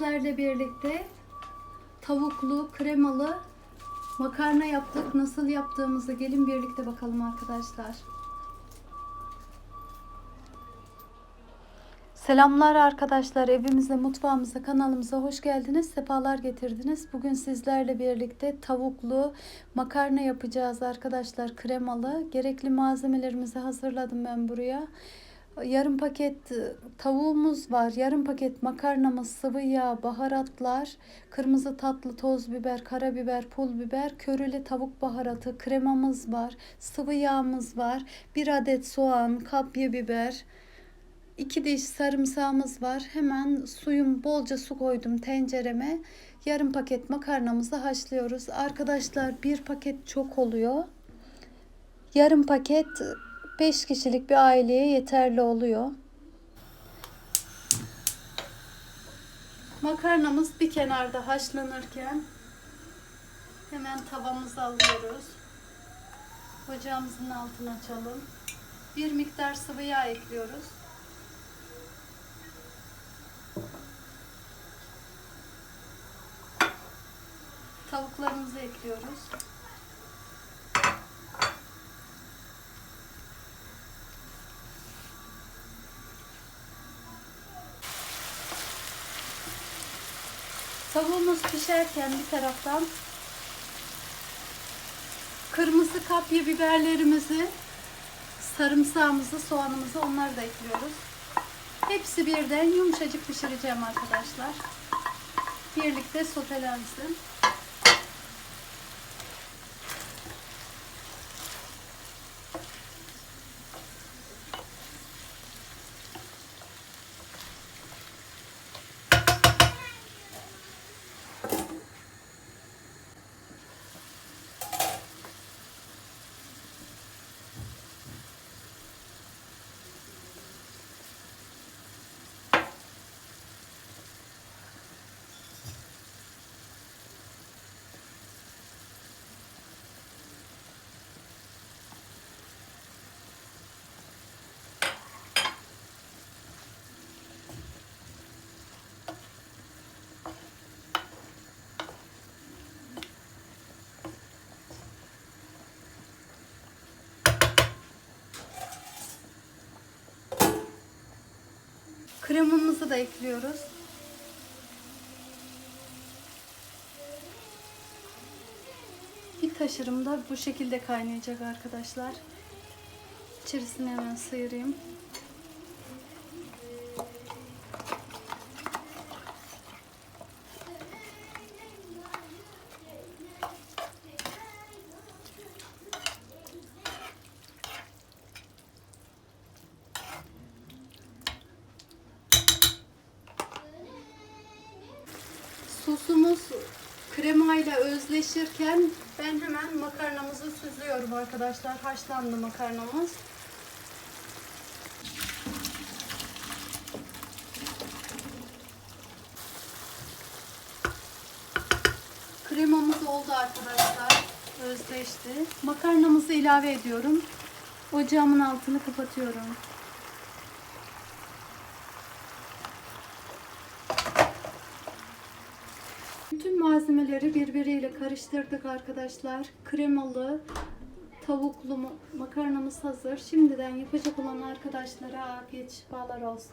sizlerle birlikte tavuklu, kremalı makarna yaptık. Nasıl yaptığımızı gelin birlikte bakalım arkadaşlar. Selamlar arkadaşlar. Evimize, mutfağımıza, kanalımıza hoş geldiniz. Sefalar getirdiniz. Bugün sizlerle birlikte tavuklu makarna yapacağız arkadaşlar. Kremalı. Gerekli malzemelerimizi hazırladım ben buraya. Yarım paket e, tavuğumuz var. Yarım paket makarnamız, sıvı yağ, baharatlar, kırmızı tatlı toz biber, karabiber, pul biber, körili tavuk baharatı, kremamız var. Sıvı yağımız var. Bir adet soğan, kapya biber, iki diş sarımsağımız var. Hemen suyum bolca su koydum tencereme. Yarım paket makarnamızı haşlıyoruz. Arkadaşlar bir paket çok oluyor. Yarım paket 5 kişilik bir aileye yeterli oluyor. Makarnamız bir kenarda haşlanırken hemen tavamızı alıyoruz. Ocağımızın altını açalım. Bir miktar sıvı yağ ekliyoruz. Tavuklarımızı ekliyoruz. Tavuğumuz pişerken bir taraftan kırmızı kapya biberlerimizi, sarımsağımızı, soğanımızı onları da ekliyoruz. Hepsi birden yumuşacık pişireceğim arkadaşlar. Birlikte sotelensin. Kremamızı da ekliyoruz. Bir taşırım da bu şekilde kaynayacak arkadaşlar. İçerisine hemen sıyırayım. Sosumuz kremayla özleşirken ben hemen makarnamızı süzüyorum arkadaşlar. Haşlandı makarnamız. Kremamız oldu arkadaşlar. Özleşti. Makarnamızı ilave ediyorum. Ocağımın altını kapatıyorum. Bütün malzemeleri birbiriyle karıştırdık arkadaşlar. Kremalı, tavuklu ma- makarnamız hazır. Şimdiden yapacak olan arkadaşlara afiyet şifalar olsun.